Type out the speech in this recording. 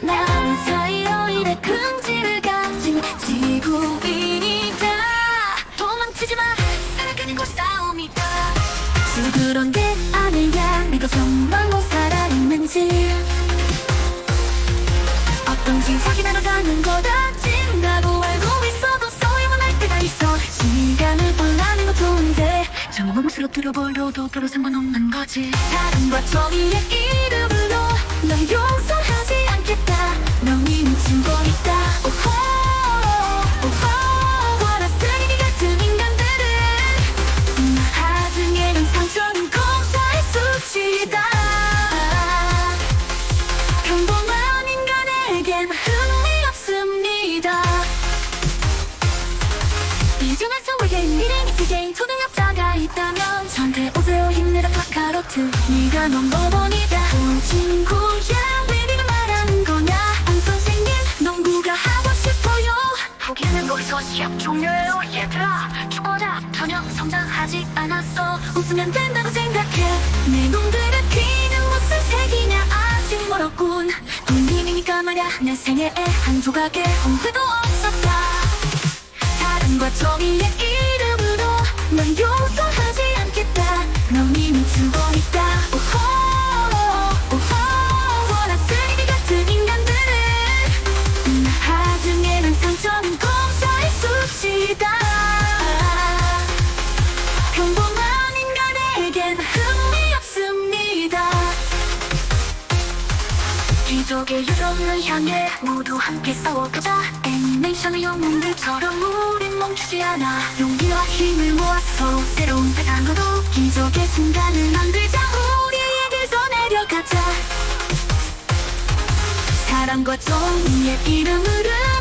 나는 사이로 이래 긍지를 가진 지구인이다. 도망치지 마. 살아가는 건 싸움이다. 지금 그런 게 아니야. 내가 정말 정말 스로 들어버려도 별로 상관없는 거지. 사랑과 정의의 이름으로 널 용서하지 않겠다. 너니 묻힌 거 있다. 오호 오호. 네 같은 인간들은 나중에는 상처는 공사의 수치다. 평범한 인간에겐 네가 넘버원이다. 좋은 친구야 왜 네가 말하는 거냐? 안 선생님 농구가 하고 싶어요. 포기는 거기서 시합 종료예요 얘들아. 죽어자 전혀 성장하지 않았어. 웃으면 된다고 생각해. 내 놈들의 귀는 무슨 색이냐? 아직 멀었군. 동민이니까 말야 내 생애에 한 조각의 험회도 없었다. 사랑과 정의의 이름으로 널 용서하지 않겠다. 넌 이미 죽어있다 기적의 유전을 향해 모두 함께 싸워보자. 애니메이션의 영웅들처럼 우린 멈추지 않아. 용기와 힘을 모아서 새로운 세상으로 기적의 순간을 만들자. 우리에게서 내려가자. 사랑과 정의의 이름으로